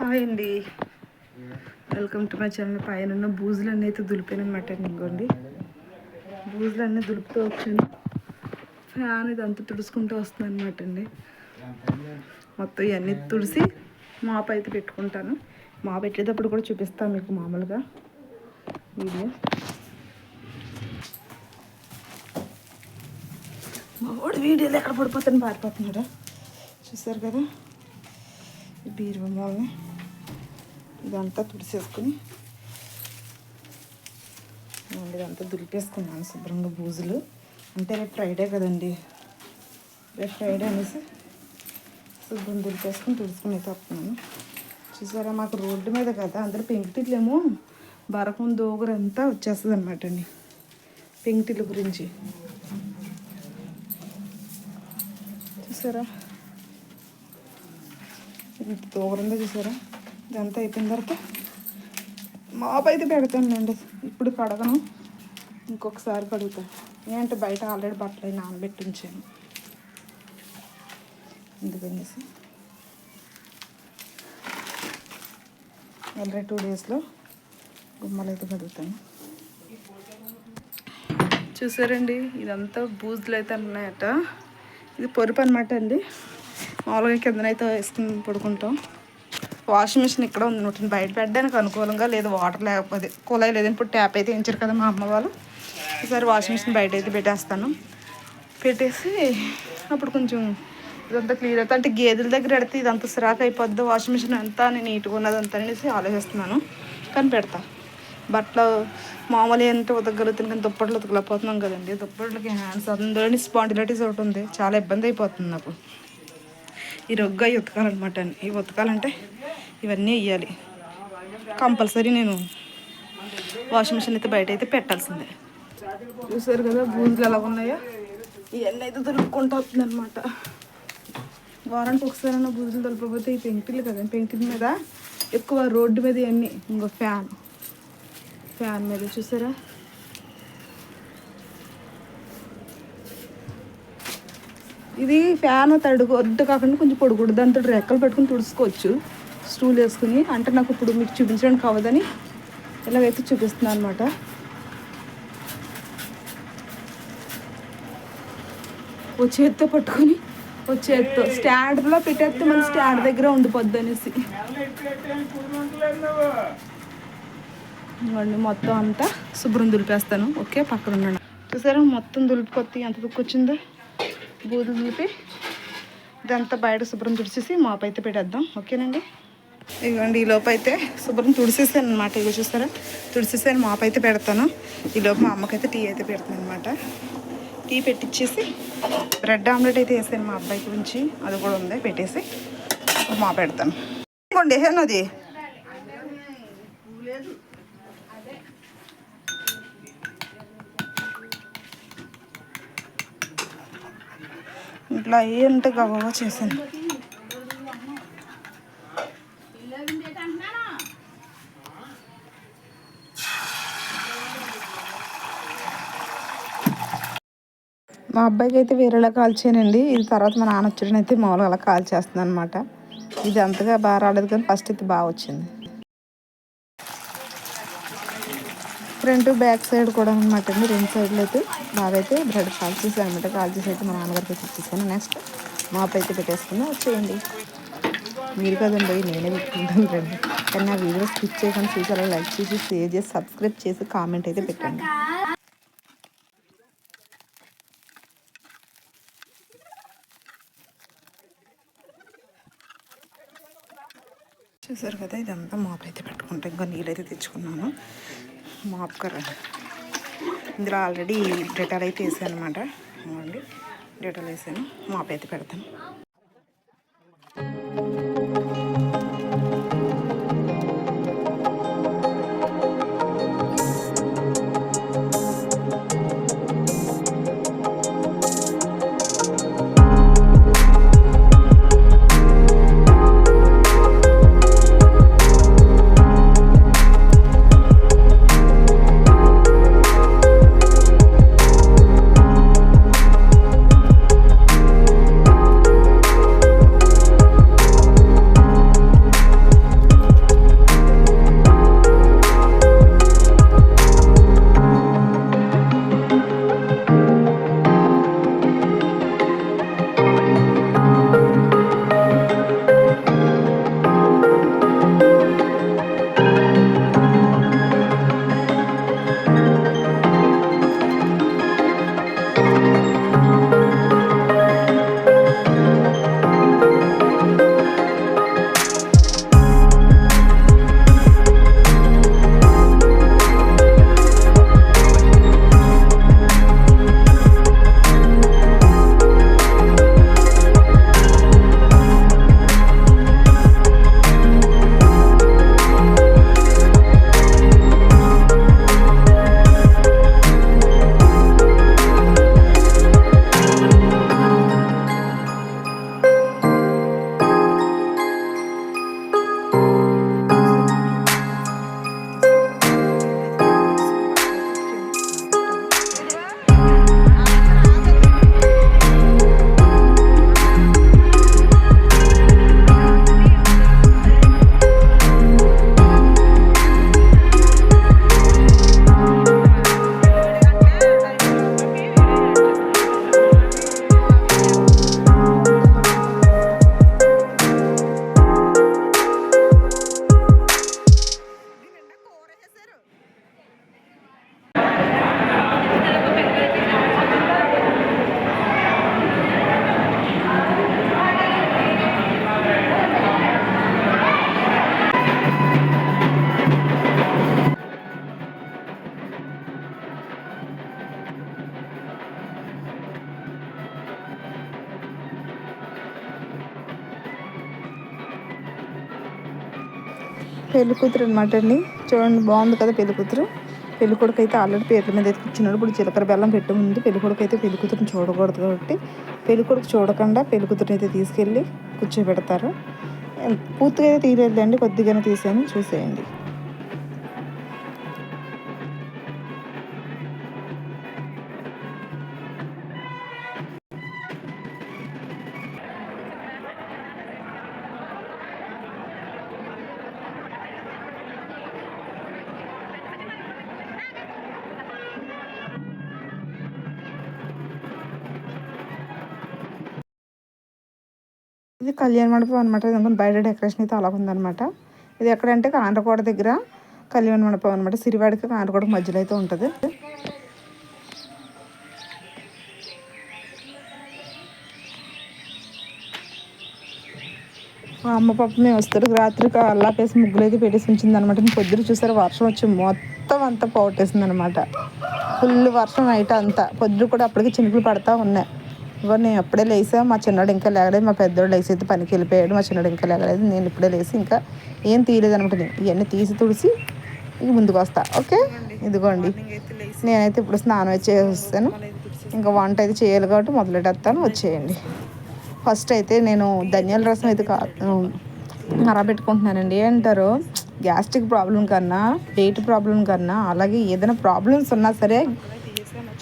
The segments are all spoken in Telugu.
హాయ్ అండి. వెల్కమ్ టు మై ఛానల్ పైన ఉన్న బూజులన్నీ అయితే దులిపానమాట ఇంకోండి. బూజులన్నీ దులుపుతూ వచ్చాను. ఫ్యాన్ ఇదంతా తుడుచుకుంటూ వస్తుంది అనమాట అండి. మొత్తం ఇవన్నీ తుడిసి మాప్ అయితే పెట్టుకుంటాను. మా పెట్టేటప్పుడు కూడా చూపిస్తాను మీకు మామూలుగా. వీడియో మా వాడు వీడియోలు ఎక్కడ పడిపోతాను పారిపోతున్నాడా? చూసారు కదా? బీరువా ఇదంతా తుడిసేసుకుని ఇదంతా దులిపేసుకున్నాను శుభ్రంగా బూజులు. అంటే రేపు ఫ్రైడే కదండి. రేపు ఫ్రైడే అనేసి శుభ్రం దులిపేసుకుని తుడుచుకుని అయితే వస్తున్నాను. చూసారా మాకు రోడ్డు మీద కదా అందరూ పెంకుటిల్లేమో బరకం దోగురంతా వచ్చేస్తుంది అనమాట అండి పెంకుటిల్లు గురించి. చూసారా? ఇంత దూరంగా చూసారా? ఇదంతా అయిపోయిన తర్వాత మాప్ అయితే పెడతానండి ఇప్పుడు కడగను. ఇంకొకసారి కడుగుతాను ఏంటంటే బయట ఆల్రెడీ బట్టలు అవి నానబెట్టి ఉంచాను ఎందుకనేసి ఆల్రెడీ టూ డేస్లో గుమ్మలు అయితే కడుగుతాను. చూసారండి? ఇదంతా బూజులు అయితే ఉన్నాయట ఇది పొరుపు అనమాట అండి. మామూలుగా కిందనైతే వేసుకుని పడుకుంటాం. వాషింగ్ మిషన్ ఇక్కడ ఉంది. నోటిని బయట పెట్టడానికి అనుకూలంగా లేదు. వాటర్ లేకపోతే కుళాయి లేదని ఇప్పుడు ట్యాప్ అయితే ఎంచారు కదా మా అమ్మ వాళ్ళు. ఈసారి వాషింగ్ మిషన్ బయట అయితే పెట్టేస్తాను. పెట్టేసి అప్పుడు కొంచెం ఇదంతా క్లియర్ అవుతుంది. అంటే గేదెల దగ్గర పెడితే ఇదంతా సిరాక్ అయిపోద్ది. వాషింగ్ మిషన్ అంతా నేను నీట్గా ఉన్నదంతా అనేసి ఆలోచిస్తున్నాను. కానీ పెడతా. బట్టలు మామూలు ఎంత ఉతకగలుగుతుంది కానీ దుప్పట్లు ఉతకలేకపోతున్నాం కదండి. దుప్పట్లకి హ్యాండ్స్ అందులోని స్పాండిలైటిస్ ఒకటి ఉంది. చాలా ఇబ్బంది అయిపోతుంది నాకు. ఈ రొగ్గు ఇవి ఉతకాలన్నమాట ఈ ఉతకాలంటే ఇవన్నీ వేయాలి కంపల్సరీ నేను వాషింగ్ మిషన్ అయితే బయట అయితే పెట్టాల్సిందే. చూసారు కదా బూజులు ఎలా ఉన్నాయో? ఇవన్నీ అయితే దొరుకుకుంటూ వస్తుంది అనమాట వారానికి అన్న బూజులు దొరకపోతే ఈ పెంకిళ్ళు కదా పెంకిల మీద ఎక్కువ రోడ్డు మీద ఇవన్నీ ఇంకో ఫ్యాన్. ఫ్యాన్ మీద చూసారా? ఇది ఫ్యాన్ తడుగు వద్దు కాకుండా కొంచెం పొడుగుడు దాంతో రెక్కలు పెట్టుకుని తుడుచుకోవచ్చు. స్టూల్ వేసుకుని అంటే నాకు ఇప్పుడు మీకు చూపించడానికి అవ్వదని ఇలాగైతే చూపిస్తున్నాను అనమాట ఓ చేతితో పట్టుకొని ఓ చేతితో స్టాండ్లో పెట్టేస్తే మన స్టాండ్ దగ్గర ఉండిపోద్ది అనేసి ఇవ్వండి మొత్తం అంతా శుభ్రం దులిపేస్తాను. ఓకే పక్కన ఉండండి. చూసారా మొత్తం దులిపికొత్తి ఎంత దుక్కొచ్చిందో? బూదులు దులిపి ఇదంతా బయట శుభ్రం తుడిచేసి మాపైతే పెట్టేద్దాం. ఓకేనండి? ఇదిగోండి ఈ లోపు అయితే శుభ్రం తుడిసేసాను అనమాట ఇవి చూసారా తుడిసేసాను మాపు అయితే పెడతాను. ఈ లోపు మా అమ్మకైతే టీ అయితే పెడతాను అనమాట టీ పెట్టించేసి బ్రెడ్ ఆమ్లెట్ అయితే వేసాను మా అబ్బాయికి ఉంచి. అది కూడా ఉంది పెట్టేసి మా పెడతాను. ఇదిగోండి వేసాను అది ఇట్లా ఏంటి గబగబా చేశాను. మా అబ్బాయికి అయితే వేరేలా కాల్చానండి. ఇది తర్వాత మా నాన్న వచ్చాడనైతే మామూలుగా అలా కాల్చేస్తుంది అనమాట ఇది అంతగా బాగా రాలేదు కానీ ఫస్ట్ అయితే బాగా వచ్చింది. ఫ్రంట్ బ్యాక్ సైడ్ కూడా అనమాట అండి. రెండు సైడ్లు అయితే బాగా అయితే బ్రెడ్ కాల్ చేసాను అనమాట కాల్ చేసి అయితే మా నాన్నగారికి అయితే ఇచ్చేసాను. నెక్స్ట్ మాప్ అయితే పెట్టేసుకుని వచ్చేయండి. మీరు కదండి నేనే పెట్టుకుంటాను రండి. కానీ నా వీడియో స్కిప్ చేయకుండా చూసి అలా లైక్ చేసి షేర్ చేసి సబ్స్క్రైబ్ చేసి కామెంట్ అయితే పెట్టండి. చూసారు కదా ఇదంతా మాప్ అయితే పెట్టుకుంటాం. ఇంకా నీళ్ళైతే తెచ్చుకున్నాను. మాప్ కర్ర. ఇందులో ఆల్రెడీ డెటాల్ అయితే వేసాను అనమాట అవునండి డెటాల్ వేసాను. మాప్ అయితే పెడతాను. పెళ్ళి కూతురు అనమాట అండి. చూడండి బాగుంది కదా పెళ్ళి కూతురు. పెళ్ళి కొడుకు అయితే ఆల్రెడీ పేర్ల మీద అయితే ఇప్పుడు జీలకర్ర బెల్లం పెట్టి ఉంది పెళ్ళి కొడుకు అయితే పెళ్ళి కూతురుని చూడకూడదు కాబట్టి పెళ్ళి కొడుకు చూడకుండా పెళ్ళి కూతురుని అయితే తీసుకెళ్ళి కూర్చోబెడతారు. పూర్తిగా అయితే తీయలేదండి కొద్దిగానే తీసాను. చూసేయండి. ఇది కళ్యాణ మండపం అనమాట ఇది బయట డెకరేషన్ అయితే అలా ఉందన్నమాట ఇది ఎక్కడంటే కాండ్రకోట దగ్గర కళ్యాణ మండపం అనమాట సిరివాడికి కాండ్రకోట మధ్యలో అయితే ఉంటుంది. అమ్మ పాప మేము వస్తారు. రాత్రికి అల్లాపేసి ముగ్గులు అయితే పెట్టేసి ఉంచింది అనమాట పొద్దున చూసారు వర్షం వచ్చి మొత్తం అంతా పోగొట్టేసింది అనమాట ఫుల్ వర్షం నైట్ అంతా. పొద్దున కూడా అప్పటికి చినుకులు పడతా ఉన్నాయి. ఇవ్వరు నేను అప్పుడే లేసా మా చిన్నోడు ఇంకా లేగలేదు మా పెద్దోడు లేచి అయితే పనికి వెళ్ళిపోయాడు మా చిన్నోడు ఇంకా లేగలేదు నేను ఇప్పుడే లేసి ఇంకా ఏం తీయలేదు అనమాట ఇవన్నీ తీసి తుడిసి ఇంక ముందుకు వస్తా ఓకే? ఇదిగోండి. నేనైతే ఇప్పుడు స్నానం చేసి వస్తాను ఇంకా వంట అయితే చేయాలి కాబట్టి మొదలెట్టేస్తాను వచ్చేయండి. ఫస్ట్ అయితే నేను ధనియాల రసం అయితే కా మరబెట్టుకుంటున్నానండి ఏంటారు గ్యాస్ట్రిక్ ప్రాబ్లం కన్నా వెయిట్ ప్రాబ్లం కన్నా అలాగే ఏదైనా ప్రాబ్లమ్స్ ఉన్నా సరే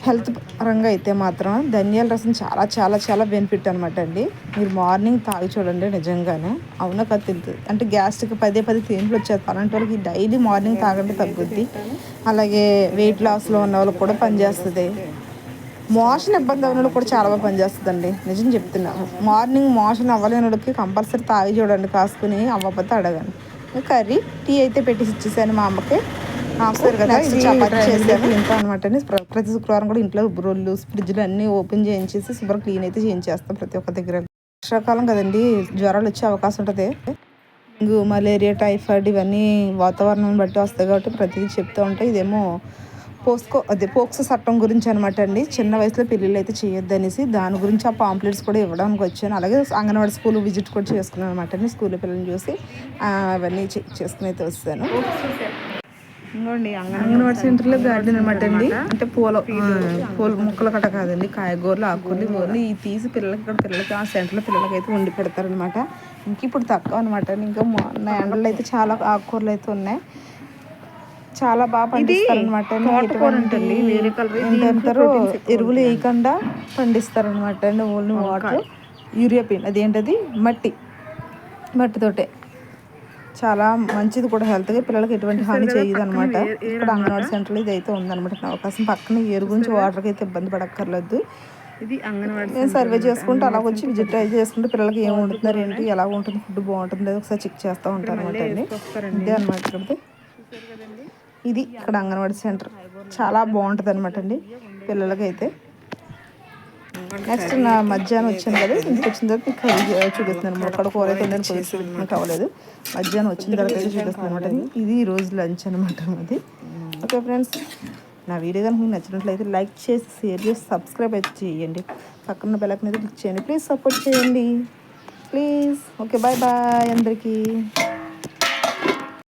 హెల్త్ పరంగా అయితే మాత్రం ధనియాల రసం చాలా చాలా చాలా బెనిఫిట్ అనమాట అండి. మీరు మార్నింగ్ తాగి చూడండి నిజంగానే. అవునా కదా తింటుంది. అంటే గ్యాస్ట్రిక్ పదే పదే తేంపులు వచ్చేది అలాంటి వాళ్ళకి డైలీ మార్నింగ్ తాగండి తగ్గుద్ది. అలాగే వెయిట్ లాస్లో ఉన్న వాళ్ళకి కూడా పనిచేస్తుంది మోషన్ ఇబ్బంది అవ్వడం కూడా చాలా బాగా పనిచేస్తుందండి నిజం చెప్తున్నా. మార్నింగ్ మోషన్ అవ్వలేని వాళ్ళకి కంపల్సరీ తాగి చూడండి. కాసుకుని అవ్వకపోతే అడగండి. కర్రీ టీ అయితే పెట్టేసి ఇచ్చేసాను మా అమ్మకి. ఇంట్లో అనమాట ప్రతి శుక్రవారం కూడా ఇంట్లో రోళ్ళు ఫ్రిడ్జ్లు అన్నీ ఓపెన్ చేయించేసి శుభ్రం క్లీన్ అయితే చేయించేస్తాం ప్రతి ఒక్క దగ్గర. వర్షాకాలం కదండి జ్వరాలు వచ్చే అవకాశం ఉంటుంది. డెంగ్యూ మలేరియా టైఫాయిడ్ ఇవన్నీ వాతావరణం బట్టి వస్తాయి కాబట్టి ప్రతిదీ చెప్తూ ఉంటాయి ఇదేమో పోస్కో అదే పోక్సో చట్టం గురించి అనమాట అండి. చిన్న వయసులో పెళ్ళిళ్ళు అయితే చేయొద్దు అనేసి దాని గురించి ఆ పాంప్లెట్స్ కూడా ఇవ్వడానికి వచ్చాను. అలాగే అంగన్వాడీ స్కూల్ విజిట్ కూడా చేసుకున్నాను అనమాట అండి. స్కూల్ పిల్లల్ని చూసి అవన్నీ చెక్ చేసుకుని అయితే వస్తాను. ఇంకోండి అంగన్వాడీ సెంటర్లో గార్డెన్ అనమాట అండి. అంటే పూల పూల ముక్కలు కట్ట కాదండి కాయగూరలు ఆకుకూరలు ఓన్లీ ఈ తీసి పిల్లలకి ఇక్కడ పిల్లలకి ఆ సెంటర్లో పిల్లలకి అయితే వండి పెడతారనమాట ఇంక ఇప్పుడు తక్కువ అనమాట ఇంకా ఎండలు అయితే చాలా ఆకుకూరలు అయితే ఉన్నాయి. చాలా బాగా పండిస్తారు అనమాట ఏంటంటారు ఎరువులు వేయకుండా పండిస్తారు అనమాట అండి. ఓన్లీ వాటర్ యూరియా పిన్ అదేంటది? మట్టి. మట్టితోటే చాలా మంచిది కూడా హెల్త్గా పిల్లలకి ఎటువంటి హాని చేయదు అనమాట ఇక్కడ అంగన్వాడీ సెంటర్లో ఇది అయితే ఉందన్నమాట అవకాశం పక్కన ఏరు గురించి వాటర్కి అయితే ఇబ్బంది పడక్కర్లేదు. ఇది అంగన్వాడీ నేను సర్వే చేసుకుంటూ అలా వచ్చి విజిట్ చేసుకుంటే పిల్లలకి ఏం వండుతున్నారు ఏంటి ఎలా ఉంటుంది ఫుడ్ బాగుంటుంది ఒకసారి చెక్ చేస్తూ ఉంటారు అనమాట అండి. ఇదే అనమాట ఇది ఇక్కడ అంగన్వాడీ సెంటర్. చాలా బాగుంటుంది అనమాట అండి పిల్లలకి అయితే నెక్స్ట్ నా మధ్యాహ్నం వచ్చాను కదా ఇంటికి వచ్చిన తర్వాత మీకు కర్రీ చూపిస్తున్నాను అక్కడ కూర అయితే ఉందని అవ్వలేదు మధ్యాహ్నం వచ్చిన తర్వాత అయితే చూపిస్తున్నాను అనమాట ఇది ఈ రోజు లంచ్ అనమాట అది ఓకే ఫ్రెండ్స్ నా వీడియో కనుక మీకు నచ్చినట్లయితే లైక్ చేసి షేర్ చేసి సబ్స్క్రైబ్ అయితే చేయండి. పక్కన బెలక్ మీద క్లిక్ చేయండి. ప్లీజ్ సపోర్ట్ చేయండి. ప్లీజ్. ఓకే బాయ్ బాయ్ అందరికీ.